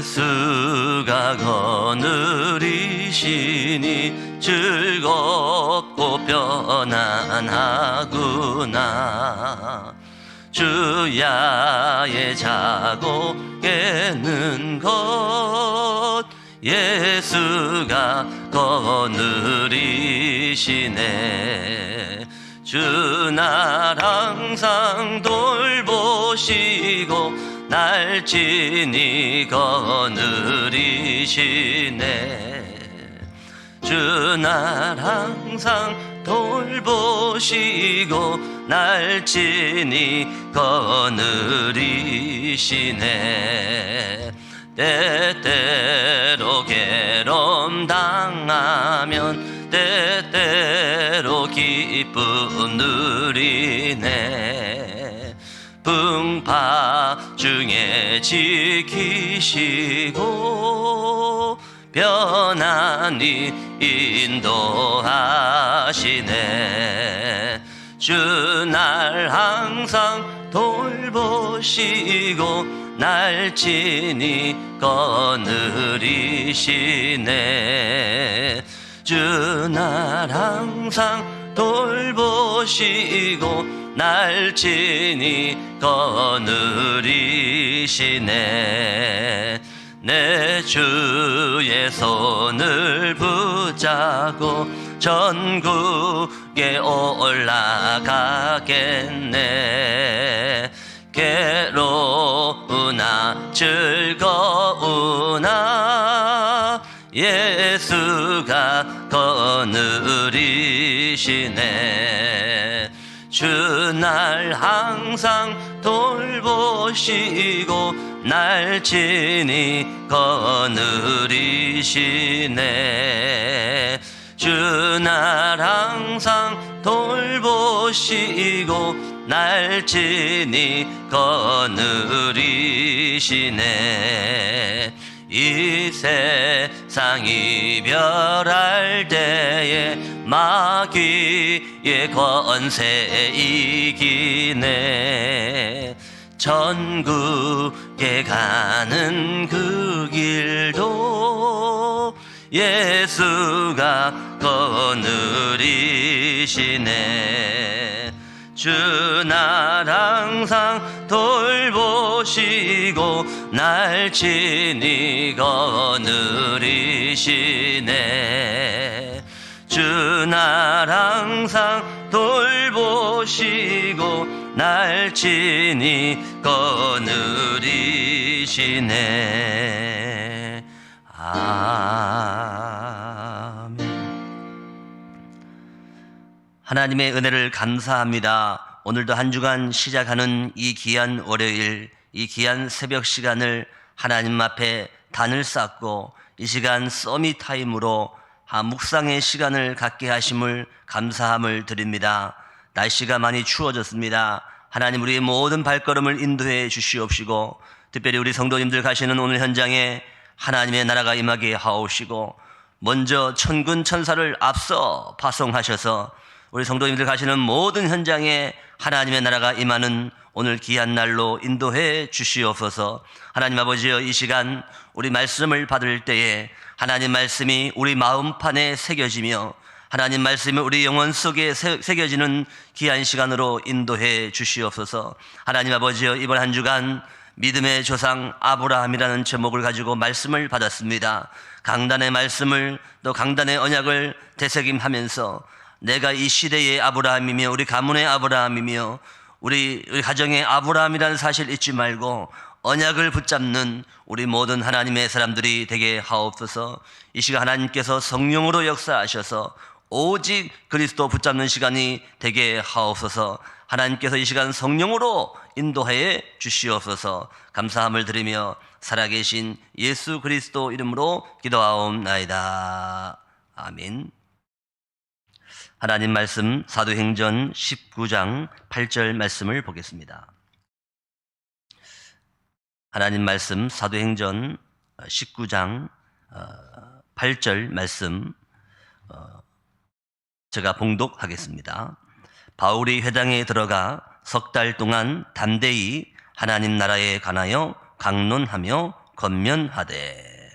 예수가 거느리시니 즐겁고 편안하구나. 주야의 자고 깨는 것 예수가 거느리시네. 주날 항상 돌보시고 날 친히 거느리시네. 주 날 항상 돌보시고 날 친히 거느리시네. 때때로 괴로움 당하면 때때로 기쁨 누리네. 중에 지키시고 편안히 인도하시네. 주 날 항상 돌보시고 날 친히 거느리시네. 주 날 항상 돌보시고 날 친히 거느리시네. 내 주의 손을 붙잡고 전국에 올라가겠네. 괴로우나 즐거우나 예수가 거느리시네 주 날 항상 돌보시고 날 친히 거느리시네. 주 날 항상 돌보시고 날 친히 거느리시네. 이 세상 이 별할 때에 마귀의 권세 이기네. 전국에 가는 그 길도 예수가 거느리시네. 주날 항상 돌보시고 날 친히 거느리시네 주 날 항상 돌보시고 날 친히 거느리시네 아멘 하나님의 은혜를 감사합니다. 오늘도 한 주간 시작하는 이 귀한 월요일, 이 귀한 새벽 시간을 하나님 앞에 단을 쌓고 이 시간 서밋 타임으로 아, 묵상의 시간을 갖게 하심을 감사함을 드립니다. 날씨가 많이 추워졌습니다. 하나님 우리의 모든 발걸음을 인도해 주시옵시고 특별히 우리 성도님들 가시는 오늘 현장에 하나님의 나라가 임하게 하옵시고 먼저 천군 천사를 앞서 파송하셔서 우리 성도님들 가시는 모든 현장에 하나님의 나라가 임하는 오늘 귀한 날로 인도해 주시옵소서. 하나님 아버지여 이 시간 우리 말씀을 받을 때에 하나님 말씀이 우리 마음판에 새겨지며 하나님 말씀이 우리 영혼 속에 새- 새겨지는 귀한 시간으로 인도해 주시옵소서. 하나님 아버지여 이번 한 주간 믿음의 조상 아브라함이라는 제목을 가지고 말씀을 받았습니다. 강단의 말씀을 또 강단의 언약을 되새김하면서 내가 이 시대의 아브라함이며 우리 가문의 아브라함이며 우리, 우리 가정의 아브라함이라는 사실 잊지 말고 언약을 붙잡는 우리 모든 하나님의 사람들이 되게 하옵소서 이 시간 하나님께서 성령으로 역사하셔서 오직 그리스도 붙잡는 시간이 되게 하옵소서 하나님께서 이 시간 성령으로 인도하여 주시옵소서 감사함을 드리며 살아계신 예수 그리스도 이름으로 기도하옵나이다. 아멘. 하나님 말씀 사도행전 19장 8절 말씀을 보겠습니다. 하나님 말씀 사도행전 19장 8절 말씀 어, 제가 봉독하겠습니다. 바울이 회당에 들어가 석 달 동안 담대히 하나님 나라에 관하여 강론하며 건면하되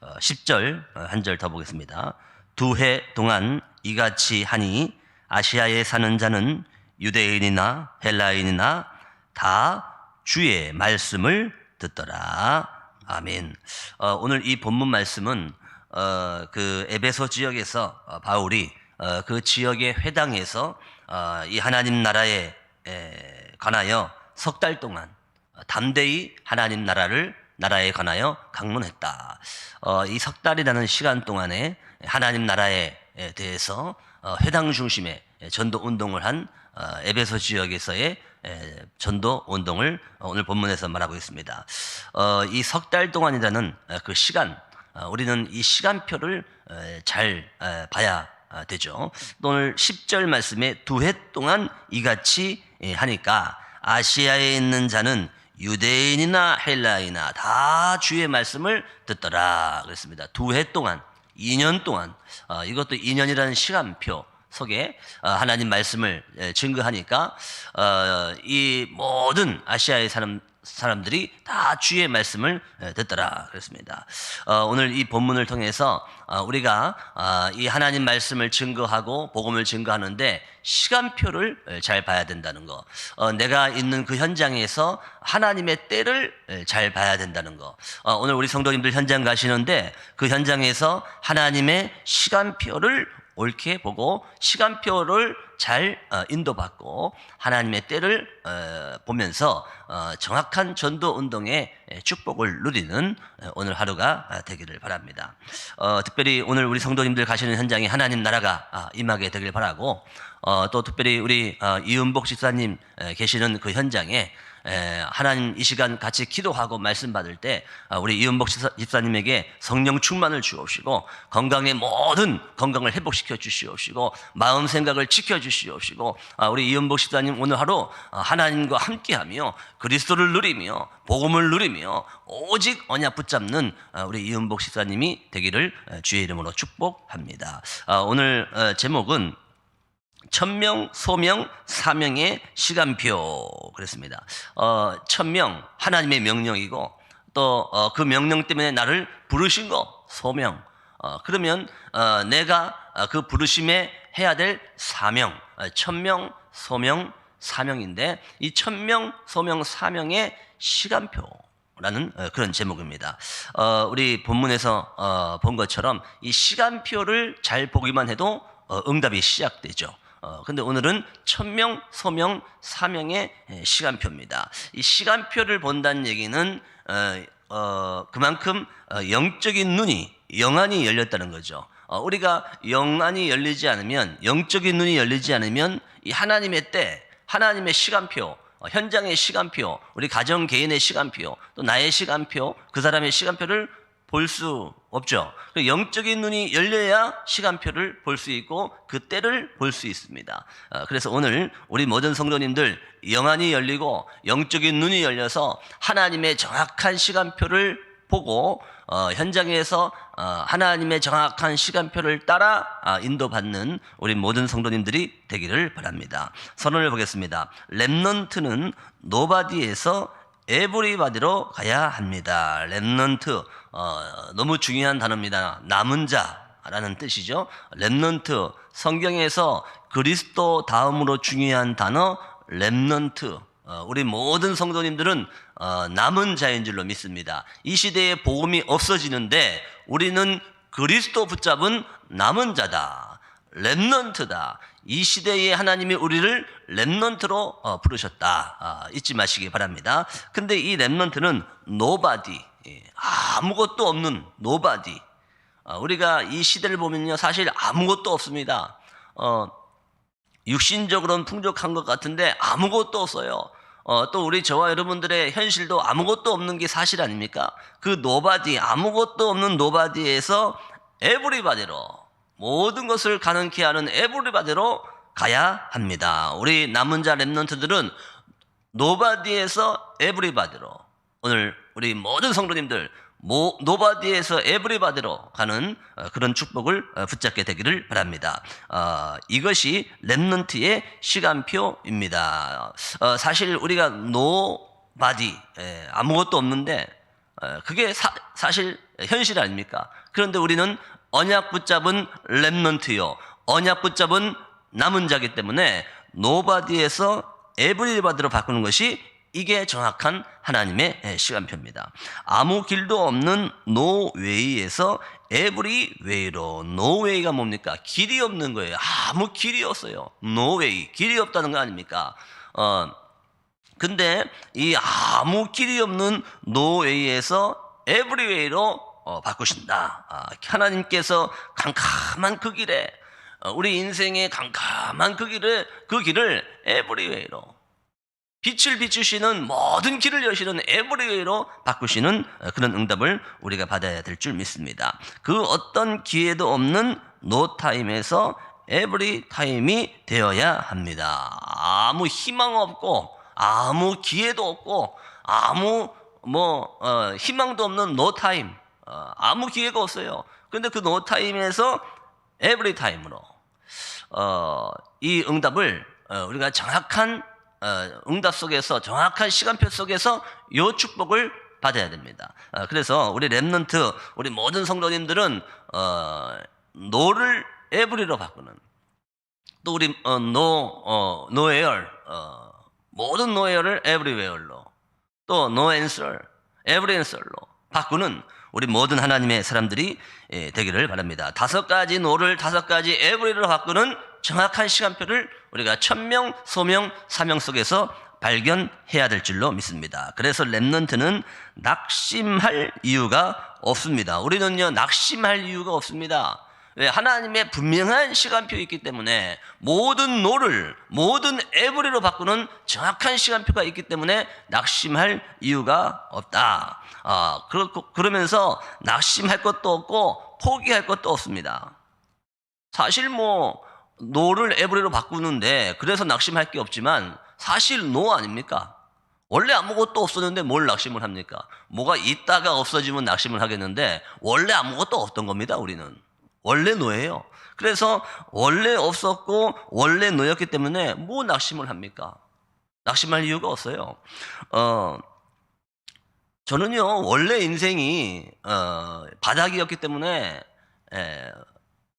어, 10절 한 절 더 보겠습니다. 두 해 동안 이같이 하니 아시아에 사는 자는 유대인이나 헬라인이나 다 주의 말씀을 듣더라. 아멘. 어, 오늘 이 본문 말씀은 어, 그 에베소 지역에서 어, 바울이 어, 그 지역의 회당에서 어, 이 하나님 나라에 에, 관하여 석 달 동안 어, 담대히 하나님 나라를 나라에 관하여 강론했다. 어, 이석 달이라는 시간 동안에 하나님 나라에 대해서 어, 회당 중심의 전도 운동을 한 어, 에베소 지역에서의 에, 전도 운동을 어, 오늘 본문에서 말하고 있습니다. 어, 이석 달 동안이라는 어, 그 시간, 어, 우리는 이 시간표를 에, 잘 에, 봐야 아, 되죠. 또 오늘 10절 말씀에 두 해 동안 이같이 예, 하니까 아시아에 있는 자는 유대인이나 헬라이나 다 주의 말씀을 듣더라 그랬습니다. 두 해 동안, 2년 동안 어, 이것도 2년이라는 시간표 속에 어, 하나님 말씀을 예, 증거하니까 어, 이 모든 아시아의 사람 사람들이 다 주의 말씀을 예, 듣더라 그랬습니다. 어, 오늘 이 본문을 통해서 어, 우리가 어, 이 하나님 말씀을 증거하고 복음을 증거하는데 시간표를 예, 잘 봐야 된다는 거. 어, 내가 있는 그 현장에서 하나님의 때를 예, 잘 봐야 된다는 거. 어, 오늘 우리 성도님들 현장 가시는데 그 현장에서 하나님의 시간표를 옳게 보고 시간표를 잘 어, 인도받고 하나님의 때를 어, 보면서 어, 정확한 전도 운동의 축복을 누리는 오늘 하루가 되기를 바랍니다. 특별히 오늘 우리 성도님들 가시는 현장에 하나님 나라가 아, 임하게 되길 바라고 또 특별히 우리 이은복 집사님 계시는 그 현장에 에, 하나님 이 시간 같이 기도하고 말씀 받을 때 아, 우리 이은복 집사님에게 성령 충만을 주옵시고 건강의 모든 건강을 회복시켜 주시옵시고 마음 생각을 지켜 주시옵시고 아, 우리 이은복 집사님 오늘 하루 아, 하나님과 함께하며 그리스도를 누리며 복음을 누리며 오직 언약 붙잡는 우리 이은복 집사님이 되기를 주의 이름으로 축복합니다. 오늘 어, 제목은 천명, 소명, 사명의 시간표 그랬습니다. 어, 천명 하나님의 명령이고 또그 어, 명령 때문에 나를 부르신 거 소명. 어, 그러면 어, 내가 어, 그 부르심에 해야 될 사명, 어, 천명, 소명, 사명인데 이 천명, 소명, 사명의 시간표. 라는 어, 그런 제목입니다. 어, 우리 본문에서 본 것처럼 이 시간표를 잘 보기만 해도 응답이 시작되죠. 어, 근데 오늘은 천명, 소명, 사명의 시간표입니다. 이 시간표를 본다는 얘기는 어, 어, 그만큼 어, 영적인 눈이 영안이 열렸다는 거죠. 어, 우리가 영안이 열리지 않으면 영적인 눈이 열리지 않으면 이 하나님의 때, 하나님의 시간표, 어, 현장의 시간표, 우리 가정 개인의 시간표, 또 나의 시간표, 그 사람의 시간표를 볼 수 없죠. 그 영적인 눈이 열려야 시간표를 볼 수 있고 그 때를 볼 수 있습니다. 어, 그래서 오늘 우리 모든 성도님들 영안이 열리고 영적인 눈이 열려서 하나님의 정확한 시간표를 보고 어, 현장에서 어, 하나님의 정확한 시간표를 따라 아, 인도받는 우리 모든 성도님들이 되기를 바랍니다. 선언을 보겠습니다. 렘넌트는 노바디에서 에브리바디로 가야 합니다. 렘넌트 어, 너무 중요한 단어입니다. 남은 자라는 뜻이죠. 렘넌트 성경에서 그리스도 다음으로 중요한 단어 렘넌트 어, 우리 모든 성도님들은 어, 남은 자인 줄로 믿습니다. 이 시대에 복음이 없어지는데 우리는 그리스도 붙잡은 남은 자다. 렘넌트다. 이 시대에 하나님이 우리를 렘넌트로 어, 부르셨다. 아, 잊지 마시기 바랍니다. 근데 이 렘넌트는 노바디, 예, 아무것도 없는 노바디. 아, 우리가 이 시대를 보면요, 사실 아무것도 없습니다. 어, 육신적으로는 풍족한 것 같은데 아무것도 없어요. 어, 또 우리 저와 여러분들의 현실도 아무것도 없는 게 사실 아닙니까? 그 노바디, 아무것도 없는 노바디에서 에브리바디로 모든 것을 가능케 하는 에브리바디로 가야 합니다. 우리 남은 자 랩런트들은 노바디에서 에브리바디로 오늘 우리 모든 성도님들 노바디에서 에브리바디로 가는 어, 그런 축복을 어, 붙잡게 되기를 바랍니다. 어, 이것이 랩런트의 시간표입니다. 사실 우리가 노바디 아무것도 없는데 어, 그게 사, 실 현실 아닙니까? 그런데 우리는 언약 붙잡은 랩넌트요. 언약 붙잡은 남은 자기 때문에 노바디에서 에브리바디로 바꾸는 것이 이게 정확한 하나님의 예, 시간표입니다. 아무 길도 없는 노웨이에서 에브리 웨이로 노웨이가 뭡니까? 길이 없는 거예요. 아무 길이 없어요. 노웨이 길이 없다는 거 아닙니까? 어 근데 이 아무 길이 없는 노웨이에서 에브리웨이로 어, 바꾸신다. 아, 하나님께서 캄캄한 그 길에 어, 우리 인생의 캄캄한 그 길을 그 길을 에브리웨이로 빛을 비추시는 모든 길을 여시는 에브리웨이로 바꾸시는 어, 그런 응답을 우리가 받아야 될 줄 믿습니다. 그 어떤 기회도 없는 노타임에서 에브리 타임이 되어야 합니다. 아무 희망 없고 아무 기회도 없고 아무 뭐 어, 희망도 없는 노타임 어, 아무 기회가 없어요. 근데 그 노타임에서 에브리 타임으로 어, 이 응답을 어, 우리가 정확한 어, 응답 속에서 정확한 시간표 속에서 요 축복을 받아야 됩니다. 어, 그래서 우리 랩런트 우리 모든 성도님들은 어, 노를 에브리로 바꾸는 또 우리 어, 노 어, 노에얼 어, 모든 노에얼을 에브리웨어로 또 노 앤서 에브리 앤서로 바꾸는 우리 모든 하나님의 사람들이 예, 되기를 바랍니다. 다섯 가지 노를 다섯 가지 에브리로 바꾸는 정확한 시간표를 우리가 천명, 소명, 사명 속에서 발견해야 될 줄로 믿습니다. 그래서 랩런트는 낙심할 이유가 없습니다. 우리는요, 낙심할 이유가 없습니다. 왜? 하나님의 분명한 시간표 있기 때문에 모든 노를, 모든 에브리로 바꾸는 정확한 시간표가 있기 때문에 낙심할 이유가 없다. 아, 그러면서 낙심할 것도 없고 포기할 것도 없습니다. 사실 뭐, 노를 에브리로 바꾸는데 그래서 낙심할 게 없지만 사실 노 아닙니까? 원래 아무것도 없었는데 뭘 낙심을 합니까? 뭐가 있다가 없어지면 낙심을 하겠는데 원래 아무것도 없던 겁니다, 우리는. 원래 노예요. 그래서 원래 없었고 원래 노였기 때문에 뭐 낙심을 합니까? 낙심할 이유가 없어요. 어, 저는요, 원래 인생이, 어, 바닥이었기 때문에, 에,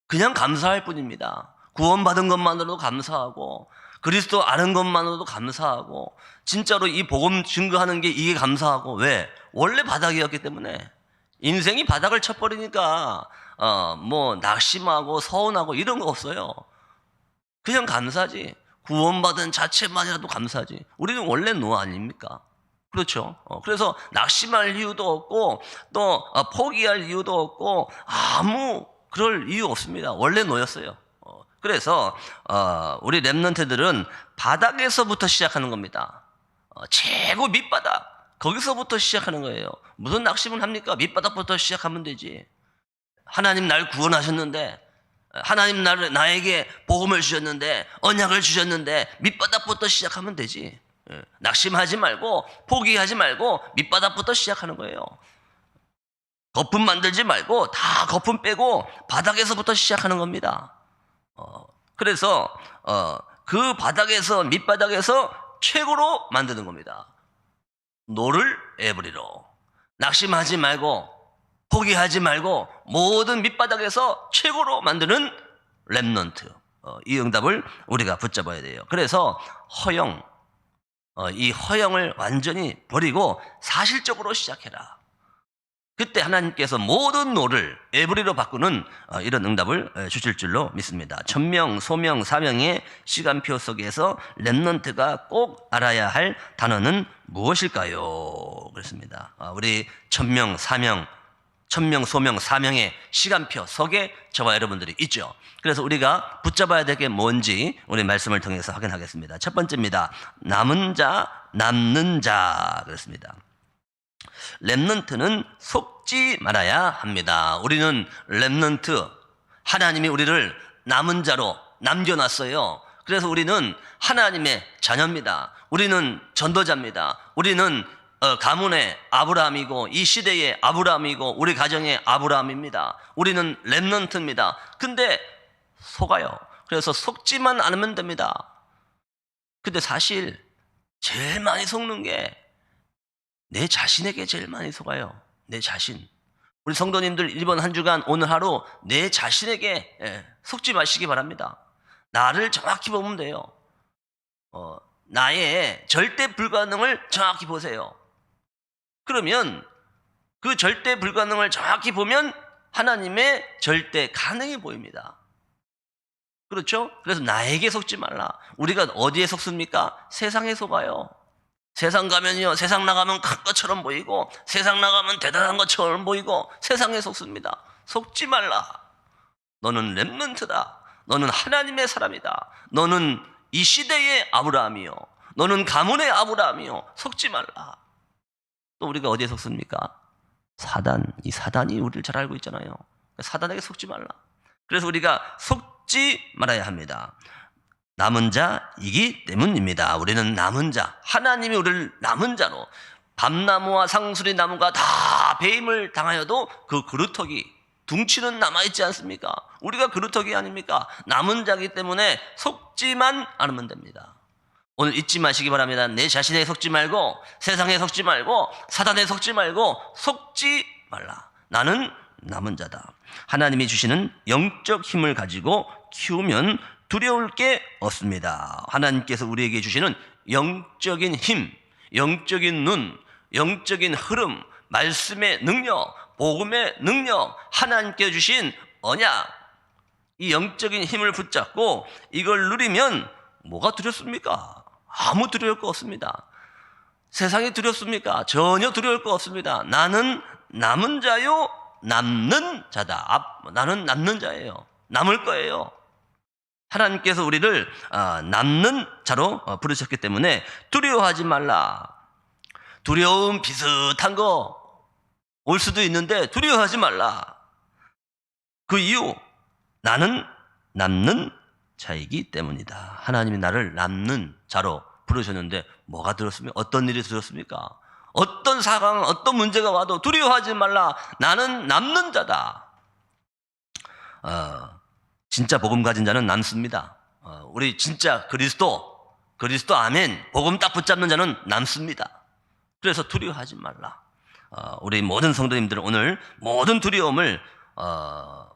그냥 감사할 뿐입니다. 구원받은 것만으로도 감사하고 그리스도 아는 것만으로도 감사하고 진짜로 이 복음 증거하는 게 이게 감사하고 왜? 원래 바닥이었기 때문에 인생이 바닥을 쳐버리니까 어 뭐 낙심하고 서운하고 이런 거 없어요. 그냥 감사지. 구원받은 자체만이라도 감사지. 우리는 원래 노 아닙니까? 그렇죠. 어, 그래서 낙심할 이유도 없고 또 어, 포기할 이유도 없고 아무 그럴 이유 없습니다. 원래 노였어요. 그래서 어, 우리 랩런트들은 바닥에서부터 시작하는 겁니다. 어, 최고 밑바닥 거기서부터 시작하는 거예요. 무슨 낙심을 합니까? 밑바닥부터 시작하면 되지. 하나님 날 구원하셨는데 하나님 나를 나에게 복음을 주셨는데 언약을 주셨는데 밑바닥부터 시작하면 되지. 예, 낙심하지 말고 포기하지 말고 밑바닥부터 시작하는 거예요. 거품 만들지 말고 다 거품 빼고 바닥에서부터 시작하는 겁니다. 어, 그래서 어, 그 바닥에서 밑바닥에서 최고로 만드는 겁니다. 노를 에브리로 낙심하지 말고 포기하지 말고 모든 밑바닥에서 최고로 만드는 랩넌트 어, 이 응답을 우리가 붙잡아야 돼요. 그래서 허영 어, 이 허영을 완전히 버리고 사실적으로 시작해라. 그때 하나님께서 모든 노를 에브리로 바꾸는 어, 이런 응답을 주실 줄로 믿습니다. 천명, 소명, 사명의 시간표 속에서 랩넌트가 꼭 알아야 할 단어는 무엇일까요? 그렇습니다. 아, 우리 천명, 사명, 천명, 소명, 사명의 시간표 속에 저와 여러분들이 있죠. 그래서 우리가 붙잡아야 될 게 뭔지 우리 말씀을 통해서 확인하겠습니다. 첫 번째입니다. 남은 자, 남는 자. 그렇습니다. 랩넌트는 속지 말아야 합니다. 우리는 랩넌트 하나님이 우리를 남은 자로 남겨놨어요. 그래서 우리는 하나님의 자녀입니다. 우리는 전도자입니다. 우리는 어, 가문의 아브라함이고 이 시대의 아브라함이고 우리 가정의 아브라함입니다. 우리는 랩넌트입니다. 근데 속아요. 그래서 속지만 않으면 됩니다. 근데 사실 제일 많이 속는 게 내 자신에게 제일 많이 속아요. 내 자신. 우리 성도님들 이번 한 주간 오늘 하루 내 자신에게 예, 속지 마시기 바랍니다. 나를 정확히 보면 돼요. 어, 나의 절대 불가능을 정확히 보세요. 그러면 그 절대 불가능을 정확히 보면 하나님의 절대 가능이 보입니다. 그렇죠? 그래서 나에게 속지 말라. 우리가 어디에 속습니까? 세상에 속아요. 세상 가면요, 세상 나가면 큰 것처럼 보이고, 세상 나가면 대단한 것처럼 보이고, 세상에 속습니다. 속지 말라. 너는 렘넌트다. 너는 하나님의 사람이다. 너는 이 시대의 아브라함이요. 너는 가문의 아브라함이요. 속지 말라. 또 우리가 어디에 속습니까? 사단. 이 사단이 우리를 잘 알고 있잖아요. 사단에게 속지 말라. 그래서 우리가 속지 말아야 합니다. 남은 자이기 때문입니다. 우리는 남은 자, 하나님이 우리를 남은 자로 밤나무와 상수리 나무가 다 배임을 당하여도 그 그루터기 둥치는 남아있지 않습니까? 우리가 그루터기 아닙니까? 남은 자기 때문에 속지만 않으면 됩니다. 오늘 잊지 마시기 바랍니다. 내 자신에 속지 말고 세상에 속지 말고 사단에 속지 말고 속지 말라. 나는 남은 자다. 하나님이 주시는 영적 힘을 가지고 키우면 두려울 게 없습니다. 하나님께서 우리에게 주시는 영적인 힘, 영적인 눈, 영적인 흐름, 말씀의 능력, 복음의 능력, 하나님께 주신 언약, 이 영적인 힘을 붙잡고 이걸 누리면 뭐가 두렵습니까? 아무 두려울 거 없습니다. 세상이 두렵습니까? 전혀 두려울 거 없습니다. 나는 남은 자요, 남는 자다. 앞, 나는 남는 자예요. 남을 거예요. 하나님께서 우리를 아, 남는 자로 어, 부르셨기 때문에 두려워하지 말라. 두려움 비슷한 거 올 수도 있는데 두려워하지 말라. 그 이유 나는 남는 자이기 때문이다. 하나님이 나를 남는 자로 부르셨는데 뭐가 들었습니까? 어떤 일이 들었습니까? 어떤 상황, 어떤 문제가 와도 두려워하지 말라. 나는 남는 자다. 어, 진짜 복음 가진 자는 남습니다. 어, 우리 진짜 그리스도, 그리스도 아멘, 복음 딱 붙잡는 자는 남습니다. 그래서 두려워하지 말라. 어, 우리 모든 성도님들 오늘 모든 두려움을 어,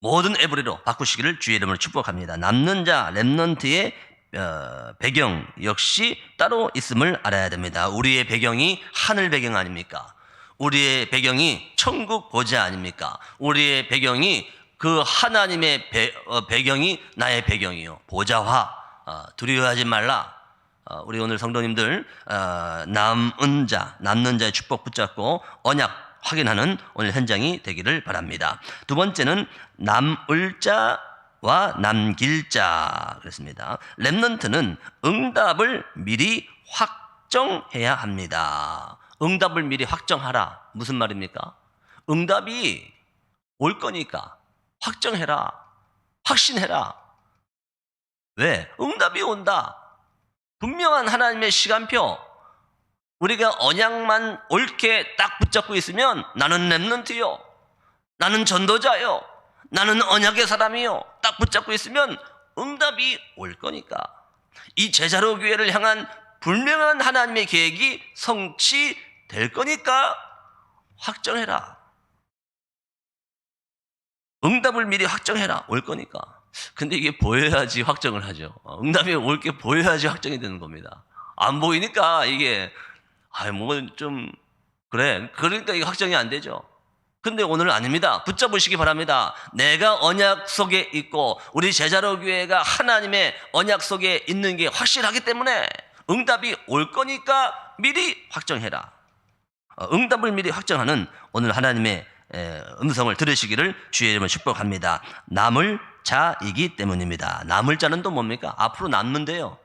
모든 에브리로 바꾸시기를 주의 이름으로 축복합니다. 남는 자, 렘넌트의 어, 배경 역시 따로 있음을 알아야 됩니다. 우리의 배경이 하늘 배경 아닙니까? 우리의 배경이 천국 보좌 아닙니까? 우리의 배경이 그 하나님의 배, 어, 배경이 나의 배경이요. 보좌화. 어, 두려워하지 말라. 어, 우리 오늘 성도님들 어, 남은 자, 남는 자의 축복 붙잡고 언약 확인하는 오늘 현장이 되기를 바랍니다. 두 번째는 남을 자 와 남길 자 그랬습니다. 렘넌트는 응답을 미리 확정해야 합니다. 응답을 미리 확정하라. 무슨 말입니까? 응답이 올 거니까 확정해라. 확신해라. 왜? 응답이 온다. 분명한 하나님의 시간표. 우리가 언약만 옳게 딱 붙잡고 있으면 나는 랩런트요. 나는 전도자요. 나는 언약의 사람이요. 딱 붙잡고 있으면 응답이 올 거니까. 이 제자로 교회를 향한 분명한 하나님의 계획이 성취될 거니까 확정해라. 응답을 미리 확정해라. 올 거니까. 근데 이게 보여야지 확정을 하죠. 어, 응답이 올 게 보여야지 확정이 되는 겁니다. 안 보이니까 이게, 아, 뭐 좀, 그래. 그러니까 이게 확정이 안 되죠. 근데 오늘은 아닙니다. 붙잡으시기 바랍니다. 내가 언약 속에 있고, 우리 제자로 교회가 하나님의 언약 속에 있는 게 확실하기 때문에 응답이 올 거니까 미리 확정해라. 어, 응답을 미리 확정하는 오늘 하나님의 에, 음성을 들으시기를 주의 이름으로 축복합니다. 남을 자이기 때문입니다. 남을 자는 또 뭡니까? 앞으로 남는데요.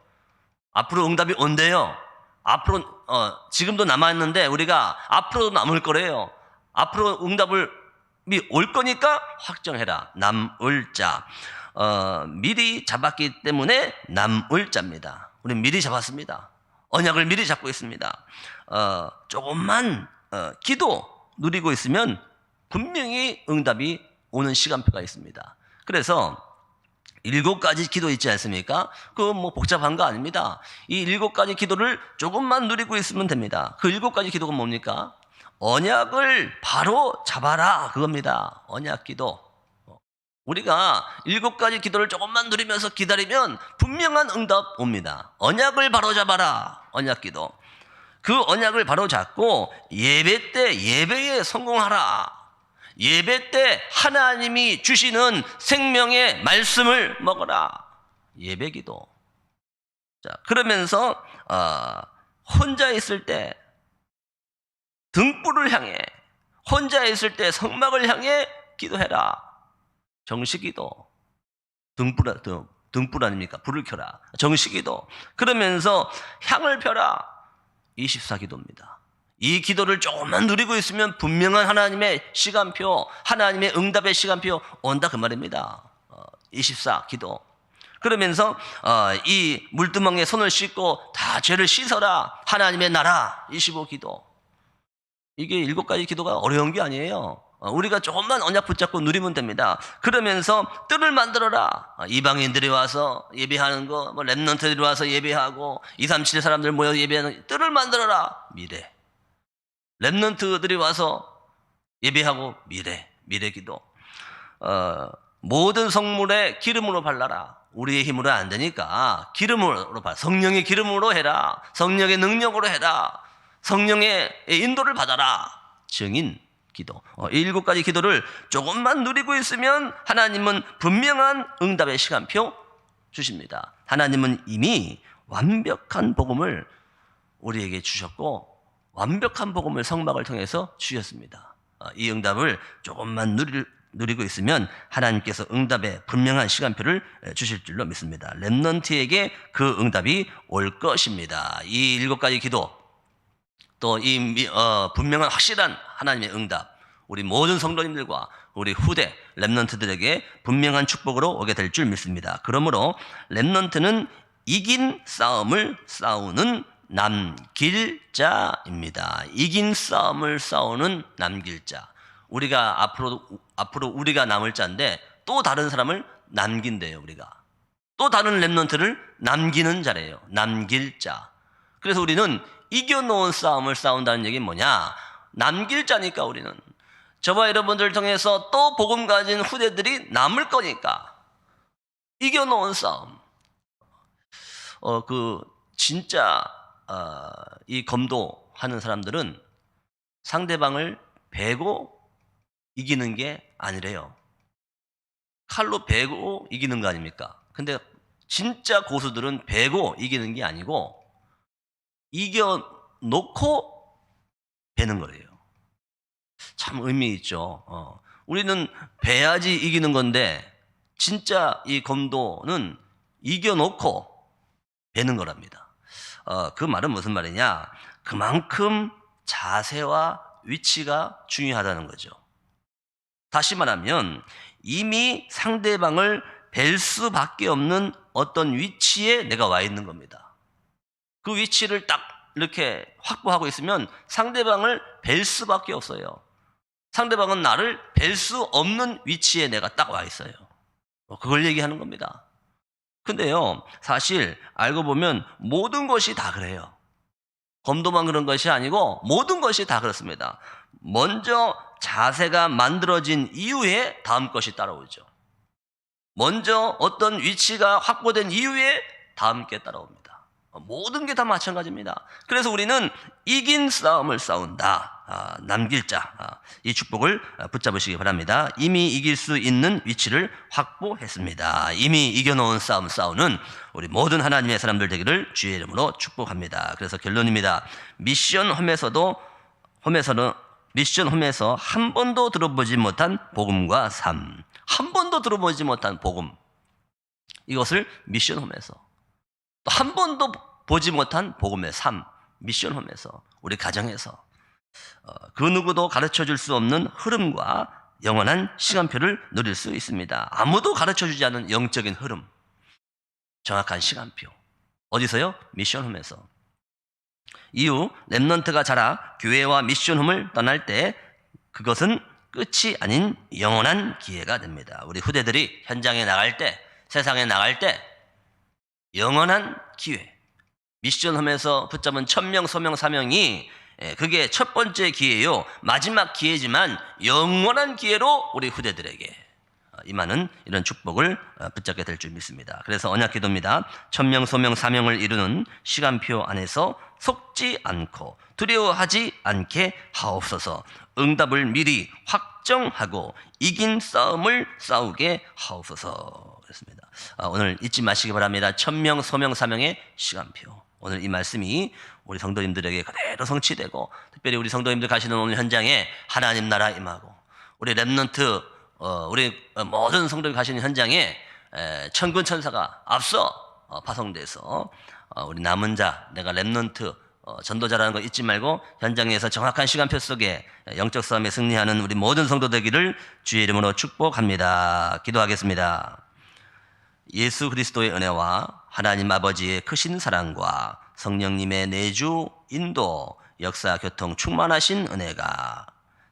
앞으로 응답이 온대요. 앞으로 어, 지금도 남아 있는데 우리가 앞으로 남을 거래요. 앞으로 응답을 미올 거니까 확정해라. 남을 자. 어, 미리 잡았기 때문에 남을 자입니다. 우리 미리 잡았습니다. 언약을 미리 잡고 있습니다. 어, 조금만 어, 기도 누리고 있으면 분명히 응답이 오는 시간표가 있습니다. 그래서 일곱 가지 기도 있지 않습니까? 그뭐 복잡한 거 아닙니다. 이 일곱 가지 기도를 조금만 누리고 있으면 됩니다. 그 일곱 가지 기도가 뭡니까? 언약을 바로 잡아라 그겁니다. 언약 기도. 우리가 일곱 가지 기도를 조금만 누리면서 기다리면 분명한 응답 옵니다. 언약을 바로 잡아라. 언약 기도. 그 언약을 바로 잡고 예배 때 예배에 성공하라. 예배 때 하나님이 주시는 생명의 말씀을 먹어라. 예배 기도. 자, 그러면서 어, 혼자 있을 때 등불을 향해 혼자 있을 때 성막을 향해 기도해라. 정식기도 등불 등, 등불 아닙니까? 불을 켜라. 정식기도 그러면서 향을 펴라. 24기도입니다. 이 기도를 조금만 누리고 있으면 분명한 하나님의 시간표, 하나님의 응답의 시간표 온다 그 말입니다. 24 기도. 그러면서 어, 이 물두멍에 손을 씻고 다 죄를 씻어라. 하나님의 나라 25 기도. 이게 일곱 가지 기도가 어려운 게 아니에요. 어, 우리가 조금만 언약 붙잡고 누리면 됩니다. 그러면서 뜰을 만들어라. 어, 이방인들이 와서 예배하는 거, 뭐 랩런트들이 와서 예배하고 2, 3, 7 사람들 모여 예배하는 뜰을 만들어라. 미래. 랩런트들이 와서 예배하고 미래, 미래 기도. 어, 모든 성물에 기름으로 발라라. 우리의 힘으로 안 되니까 기름으로 발, 성령의 기름으로 해라. 성령의 능력으로 해라. 성령의 인도를 받아라. 증인 기도. 어, 이 일곱 가지 기도를 조금만 누리고 있으면 하나님은 분명한 응답의 시간표 주십니다. 하나님은 이미 완벽한 복음을 우리에게 주셨고 완벽한 복음을 성막을 통해서 주셨습니다. 어, 이 응답을 조금만 누리, 누리고 있으면 하나님께서 응답의 분명한 시간표를 주실 줄로 믿습니다. 렘넌트에게 그 응답이 올 것입니다. 이 일곱 가지 기도 또이 어, 분명한 확실한 하나님의 응답 우리 모든 성도님들과 우리 후대 렘넌트들에게 분명한 축복으로 오게 될 줄 믿습니다. 그러므로 렘넌트는 이긴 싸움을 싸우는 남길자입니다. 이긴 싸움을 싸우는 남길자. 우리가 앞으로 앞으로 우리가 남을 자인데 또 다른 사람을 남긴대요, 우리가. 또 다른 렘넌트를 남기는 자래요. 남길 자. 그래서 우리는 이겨놓은 싸움을 싸운다는 얘기는 뭐냐? 남길 자니까 우리는. 저와 여러분들을 통해서 또 복음 가진 후대들이 남을 거니까. 이겨놓은 싸움. 어, 그, 진짜, 어, 이 검도 하는 사람들은 상대방을 베고 이기는 게 아니래요. 칼로 베고 이기는 거 아닙니까? 근데 진짜 고수들은 베고 이기는 게 아니고 이겨 놓고 베는 거래요. 참 의미 있죠. 어. 우리는 베야지 이기는 건데 진짜 이 검도는 이겨 놓고 베는 거랍니다. 어, 그 말은 무슨 말이냐? 그만큼 자세와 위치가 중요하다는 거죠. 다시 말하면 이미 상대방을 뵐 수밖에 없는 어떤 위치에 내가 와 있는 겁니다. 그 위치를 딱 이렇게 확보하고 있으면 상대방을 뵐 수밖에 없어요. 상대방은 나를 뵐 수 없는 위치에 내가 딱 와 있어요. 뭐 그걸 얘기하는 겁니다. 근데요, 사실 알고 보면 모든 것이 다 그래요. 검도만 그런 것이 아니고 모든 것이 다 그렇습니다. 먼저 자세가 만들어진 이후에 다음 것이 따라오죠. 먼저 어떤 위치가 확보된 이후에 다음 게 따라옵니다. 모든 게 다 마찬가지입니다. 그래서 우리는 이긴 싸움을 싸운다. 아, 남길 자. 아, 이 축복을 붙잡으시기 바랍니다. 이미 이길 수 있는 위치를 확보했습니다. 이미 이겨놓은 싸움 싸우는 우리 모든 하나님의 사람들 되기를 주의 이름으로 축복합니다. 그래서 결론입니다. 미션 홈에서도 홈에서는 미션 홈에서 한 번도 들어보지 못한 복음과 삶. 한 번도 들어보지 못한 복음. 이것을 미션 홈에서 또 한 번도 보지 못한 복음의 삶, 미션 홈에서 우리 가정에서 어, 그 누구도 가르쳐 줄 수 없는 흐름과 영원한 시간표를 누릴 수 있습니다. 아무도 가르쳐 주지 않은 영적인 흐름, 정확한 시간표. 어디서요? 미션홈에서. 이후 랩넌트가 자라 교회와 미션홈을 떠날 때 그것은 끝이 아닌 영원한 기회가 됩니다. 우리 후대들이 현장에 나갈 때, 세상에 나갈 때 영원한 기회. 미션홈에서 붙잡은 천명, 소명, 사명이 예, 그게 첫 번째 기회요. 마지막 기회지만 영원한 기회로 우리 후대들에게 어, 임하는 이런 축복을 어, 붙잡게 될 줄 믿습니다. 그래서 언약 기도입니다. 천명, 소명, 사명을 이루는 시간표 안에서 속지 않고 두려워하지 않게 하옵소서 응답을 미리 확정하고 이긴 싸움을 싸우게 하옵소서 오늘 잊지 마시기 바랍니다. 천명, 소명, 사명의 시간표. 오늘 이 말씀이 우리 성도님들에게 그대로 성취되고 특별히 우리 성도님들 가시는 오늘 현장에 하나님 나라 임하고 우리 랩런트 어, 우리 모든 성도들 가시는 현장에 에, 천군 천사가 앞서 어, 파송돼서 어, 우리 남은 자 내가 랩런트 어, 전도자라는 거 잊지 말고 현장에서 정확한 시간표 속에 영적 싸움에 승리하는 우리 모든 성도 되기를 주의 이름으로 축복합니다. 기도하겠습니다. 예수 그리스도의 은혜와 하나님 아버지의 크신 사랑과 성령님의 내주 인도 역사 교통 충만하신 은혜가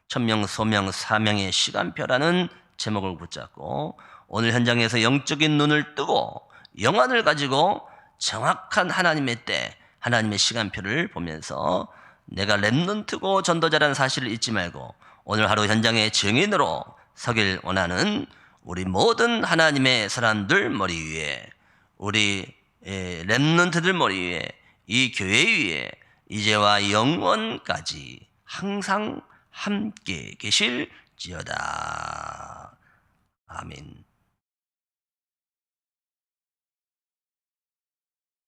천명 소명 사명의 시간표라는 제목을 붙잡고 오늘 현장에서 영적인 눈을 뜨고 영안을 가지고 정확한 하나님의 때 하나님의 시간표를 보면서 내가 랩런트고 전도자라는 사실을 잊지 말고 오늘 하루 현장의 증인으로 서길 원하는 우리 모든 하나님의 사람들 머리 위에 우리 예, 랩런트들 머리 위에 이 교회 위에 이제와 영원까지 항상 함께 계실지어다. 아멘.